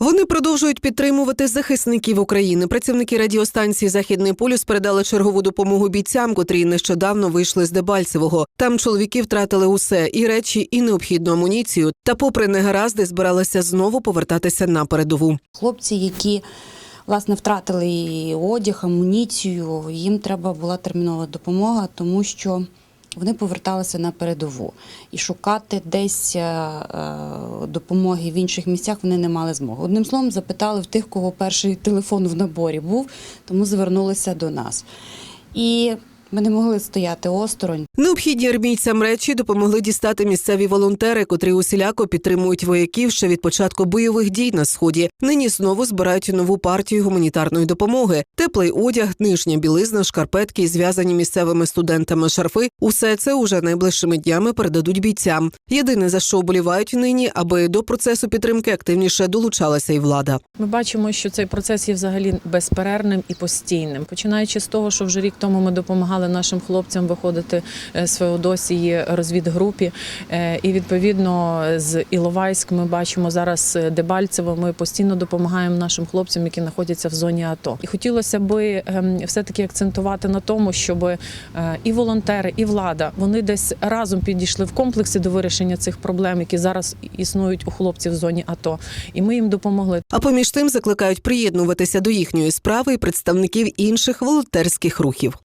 Вони продовжують підтримувати захисників України. Працівники радіостанції Західний полюс передали чергову допомогу бійцям, котрі нещодавно вийшли з Дебальцевого. Там чоловіки втратили усе і речі, і необхідну амуніцію. Та, попри негаразди, збиралися знову повертатися на передову. Хлопці, які власне втратили і одяг, амуніцію, їм треба була термінова допомога, тому що вони поверталися на передову і шукати десь е, е, допомоги в інших місцях вони не мали змоги. Одним словом, запитали в тих, кого перший телефон в наборі був, тому звернулися до нас. І ми не могли стояти осторонь. Необхідні армійцям речі допомогли дістати місцеві волонтери, котрі усіляко підтримують вояків ще від початку бойових дій на сході. Нині знову збирають нову партію гуманітарної допомоги: теплий одяг, нижня білизна, шкарпетки, і зв'язані місцевими студентами шарфи. Усе це уже найближчими днями передадуть бійцям. Єдине за що вболівають нині, аби до процесу підтримки активніше долучалася і влада. Ми бачимо, що цей процес є взагалі безперервним і постійним. Починаючи з того, що вже рік тому ми допомагали нашим хлопцям виходити е, з Феодосії розвідгрупі. Е, І відповідно з Іловайськ ми бачимо зараз е, Дебальцево. Ми постійно допомагаємо нашим хлопцям, які знаходяться в зоні АТО. І хотілося би ем, все-таки акцентувати на тому, щоб і волонтери, і влада вони десь разом підійшли в комплексі до вирішення цих проблем, які зараз існують у хлопців в зоні АТО. І ми їм допомогли. А поміж тим закликають приєднуватися до їхньої справи і представників інших волонтерських рухів.